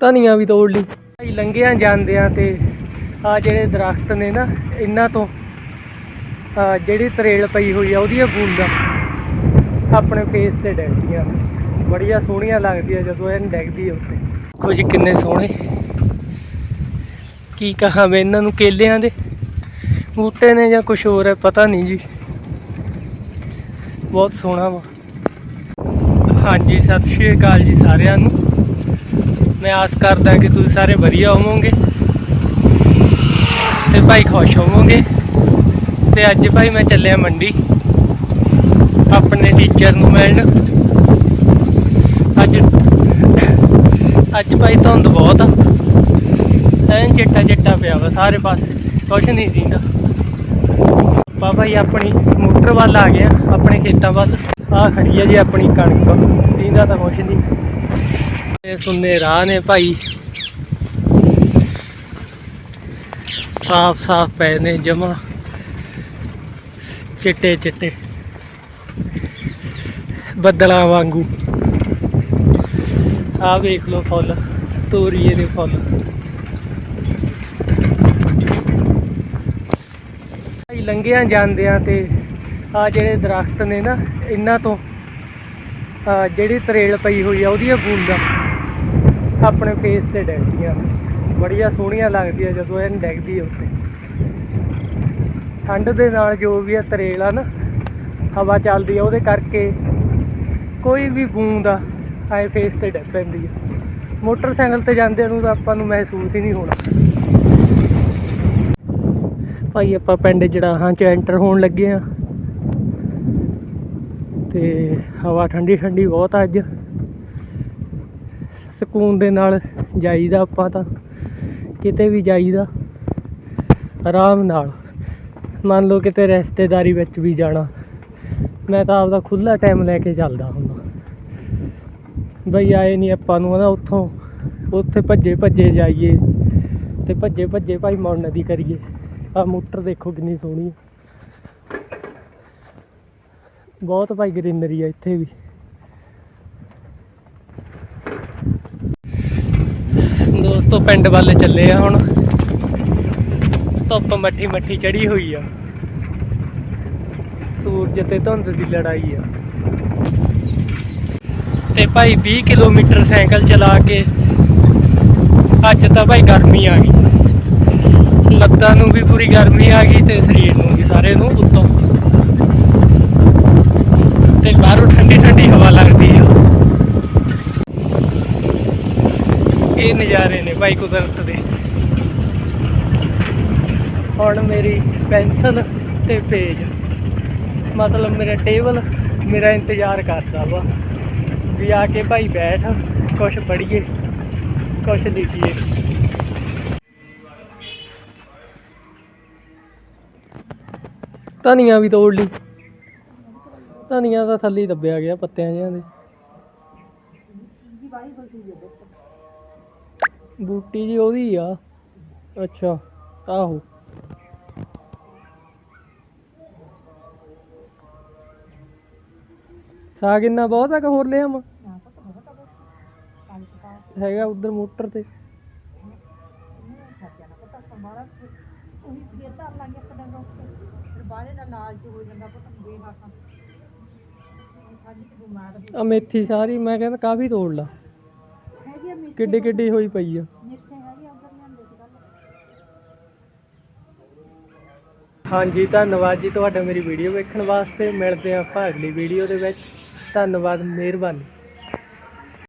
ਧਨੀਆ ਵੀ ਤੋੜ ਲਈ। ਭਾਈ ਲੰਘਿਆਂ ਜਾਂਦਿਆਂ ਤੇ ਆ ਜਿਹੜੇ ਦਰਖਤ ਨੇ ਨਾ, ਇਹਨਾਂ ਤੋਂ ਜਿਹੜੀ ਤਰੇਲ ਪਈ ਹੋਈ ਆ, ਉਹਦੀਆਂ ਬੂੰਦਾਂ ਆਪਣੇ ਫੇਸ ਤੇ ਡਿੱਗਦੀਆਂ ਬੜੀਆਂ ਸੋਹਣੀਆਂ ਲੱਗਦੀਆਂ ਜਦੋਂ ਇਹ ਡਿੱਗਦੀ ਆ ਉੱਤੇ ਕੁਝ ਕਿੰਨੇ ਸੋਹਣੇ। ਕੀ ਕਹਾਂ ਮੈਂ ਇਹਨਾਂ ਨੂੰ, ਕੇਲਿਆਂ ਦੇ ਬੂਟੇ ਨੇ ਜਾਂ ਕੁਝ ਹੋਰ ਹੈ, ਪਤਾ ਨਹੀਂ ਜੀ। ਬਹੁਤ ਸੋਹਣਾ ਵਾ। ਹਾਂਜੀ, ਸਤਿ ਸ਼੍ਰੀ ਅਕਾਲ ਜੀ ਸਾਰਿਆਂ ਨੂੰ। ਮੈਂ ਆਸ ਕਰਦਾ ਕਿ ਤੁਸੀਂ ਸਾਰੇ ਵਧੀਆ ਹੋਵੋਗੇ। ਤੇ ਭਾਈ ਖੁਸ਼ ਹੋਵੋਗੇ। ਤੇ ਅੱਜ ਭਾਈ ਮੈਂ ਚੱਲਿਆ ਮੰਡੀ। ਆਪਣੇ ਟੀਚਰ ਨੂੰ ਮਿਲਣ। ਅੱਜ ਅੱਜ ਭਾਈ ਧੁੰਦ ਬਹੁਤ ਆ। ਐਨ ਚਿੱਟਾ ਚਿੱਟਾ ਪਿਆ ਵਾ ਸਾਰੇ ਪਾਸੇ। ਕੁਛ ਨਹੀਂ ਦਿੰਦਾ ਆਪਾਂ ਭਾਈ ਆਪਣੀ ਮੋਟਰ ਵੱਲ ਆ ਗਏ ਆ, ਆਪਣੇ ਖੇਤਾਂ ਵੱਲ। ਆ ਖੜੀ ਆ ਜੀ ਆਪਣੀ ਕਣਕ। ਦਿੰਦਾ ਤਾਂ ਕੁਛ ਨਹੀਂ। ਇਹ ਸੁੰਨੇ ਰਾਹ ਨੇ ਭਾਈ। ਸਾਫ਼ ਸਾਫ਼ ਪਏ ਨੇ ਜਮਾ ਚਿੱਟੇ ਚਿੱਟੇ। ਬੱਦਲਾਂ ਵਾਂਗੂ। ਆ ਵੇਖ ਲਓ ਫੁੱਲ, ਤੋਰੀਏ ਦੇ ਫੁੱਲ। ਭਾਈ ਲੰਘਿਆਂ ਜਾਂਦਿਆਂ ਤੇ ਆ ਜਿਹੜੇ ਦਰਖਤ ਨੇ ਨਾ, ਇਹਨਾਂ ਤੋਂ ਜਿਹੜੀ ਤਰੇਲ ਪਈ ਹੋਈ ਆ, ਉਹਦੀਆਂ ਬੂੰਦਾਂ। ਆਪਣੇ ਫੇਸ ਤੇ ਡਿੱਗਦੀਆਂ ਬੜੀਆਂ ਸੋਹਣੀਆਂ ਲੱਗਦੀਆਂ ਜਦੋਂ ਇਹ ਡਿੱਗਦੀ ਆ ਉੱਤੇ ਠੰਡ ਦੇ ਨਾਲ ਜੋ ਵੀ ਆ ਤਰੇਲ ਆ ਨਾ, ਹਵਾ ਚੱਲਦੀ ਆ, ਉਹਦੇ ਕਰਕੇ ਕੋਈ ਵੀ ਬੂੰਦ ਆ, ਆਏ ਫੇਸ ਤੇ ਡਿੱਗ ਪੈਂਦੀ ਆ। ਮੋਟਰਸਾਈਕਲ ਤੇ ਜਾਂਦੇ ਨੂੰ ਤਾਂ ਆਪਾਂ ਨੂੰ ਮਹਿਸੂਸ ਹੀ ਨਹੀਂ ਹੋਣਾ। ਭਾਈ ਆਪਾਂ ਪਿੰਡ ਜੜਾਹਾਂ ਚ ਐਂਟਰ ਹੋਣ ਲੱਗੇ ਆ। ਤੇ ਹਵਾ ਠੰਡੀ ਠੰਡੀ ਬਹੁਤ ਆ ਅੱਜ। ਸਕੂਨ ਦੇ ਨਾਲ ਜਾਈਦਾ ਆਪਾਂ ਤਾਂ, ਕਿਤੇ ਵੀ ਜਾਈਦਾ, ਆਰਾਮ ਨਾਲ। ਮੰਨ ਲਓ ਕਿਤੇ ਰਿਸ਼ਤੇਦਾਰੀ ਵਿੱਚ ਵੀ ਜਾਣਾ। ਮੈਂ ਤਾਂ ਆਪਦਾ ਖੁੱਲਾ ਟਾਈਮ ਲੈ ਕੇ ਚੱਲਦਾ ਹੁੰਦਾ। ਬਈ ਆਏ ਨਹੀਂ ਆਪਾਂ ਨੂੰ ਨਾ ਉੱਥੋਂ, ਉੱਥੇ ਭੱਜੇ ਭੱਜੇ ਜਾਈਏ ਤੇ ਭੱਜੇ ਭੱਜੇ ਭਾਈ ਮੁੜਨ ਦੀ ਕਰੀਏ। ਆ ਮੋਟਰ ਦੇਖੋ ਕਿੰਨੀ ਸੋਹਣੀ ਹੈ ਬਹੁਤ ਭਾਈ ਗ੍ਰੀਨਰੀ ਆ ਇੱਥੇ ਵੀ। ਦੋਸਤੋ ਪਿੰਡ ਵੱਲ ਚੱਲੇ ਆ ਹੁਣ। ਧੁੱਪ ਮੱਠੀ ਮੱਠੀ ਚੜੀ ਹੋਈ ਆ। ਸੂਰਜ ਤੇ ਧੁੰਦ ਦੀ ਲੜਾਈ ਆ। ਤੇ ਭਾਈ 20 ਕਿਲੋਮੀਟਰ ਸਾਈਕਲ ਚਲਾ ਕੇ ਅੱਜ ਤਾਂ ਭਾਈ ਗਰਮੀ ਆ ਗਈ। ਲੱਤਾਂ ਨੂੰ ਵੀ ਪੂਰੀ ਗਰਮੀ ਆ ਗਈ ਤੇ ਸਰੀਰ ਨੂੰ ਵੀ ਸਾਰੇ ਨੂੰ ਉੱਤੋਂ। ਤੇ ਬਾਹਰੋਂ ਠੰਡੀ ਠੰਡੀ ਹਵਾ ਲੱਗਦੀ ਆ ਇਹ ਨਜ਼ਾਰੇ ਨੇ ਭਾਈ ਕੁਦਰਤ ਦੇ। ਹੁਣ ਮੇਰੀ ਪੈਨਸਲ ਤੇ ਪੇਜ ਮਤਲਬ ਮੇਰਾ ਟੇਬਲ ਮੇਰਾ ਇੰਤਜ਼ਾਰ ਕਰਦਾ ਵਾ ਵੀ ਆ ਕੇ ਭਾਈ ਬੈਠ, ਕੁਛ ਪੜ੍ਹੀਏ, ਕੁਛ ਲਿਖੀਏ। ਧਨੀਆ ਵੀ ਤੋੜ ਲਈ। ਧਨੀਆ ਦਾ ਥੱਲੇ ਦੱਬਿਆ ਗਿਆ ਪੱਤਿਆਂ ਜਿਹਾਂ ਦੇ। ਬੂਟੀ ਜੀ ਉਹਦੀ ਆ। ਅੱਛਾ, ਆਹੋ। ਸਾਗ ਇੰਨਾ ਬਹੁਤ ਆ ਕਿ ਹੋਰ ਲਿਆ ਮੈਂ ਹੈਗਾ ਉਧਰ ਮੋਟਰ ਤੇ। ਆ ਮੇਥੀ ਸਾਰੀ, ਮੈਂ ਕਹਿੰਦਾ ਕਾਫੀ ਤੋੜ ਲਾ। ਕਿੱਡੀ ਕਿੱਡੀ ਹੋਈ ਪਈ ਆ। ਹਾਂਜੀ, ਧੰਨਵਾਦ ਜੀ ਤੁਹਾਡਾ ਮੇਰੀ ਵੀਡੀਓ ਵੇਖਣ ਵਾਸਤੇ। ਮਿਲਦੇ ਹਾਂ ਆਪਾਂ ਅਗਲੀ ਵੀਡੀਓ ਦੇ ਵਿੱਚ। ਧੰਨਵਾਦ, ਮਿਹਰਬਾਨੀ।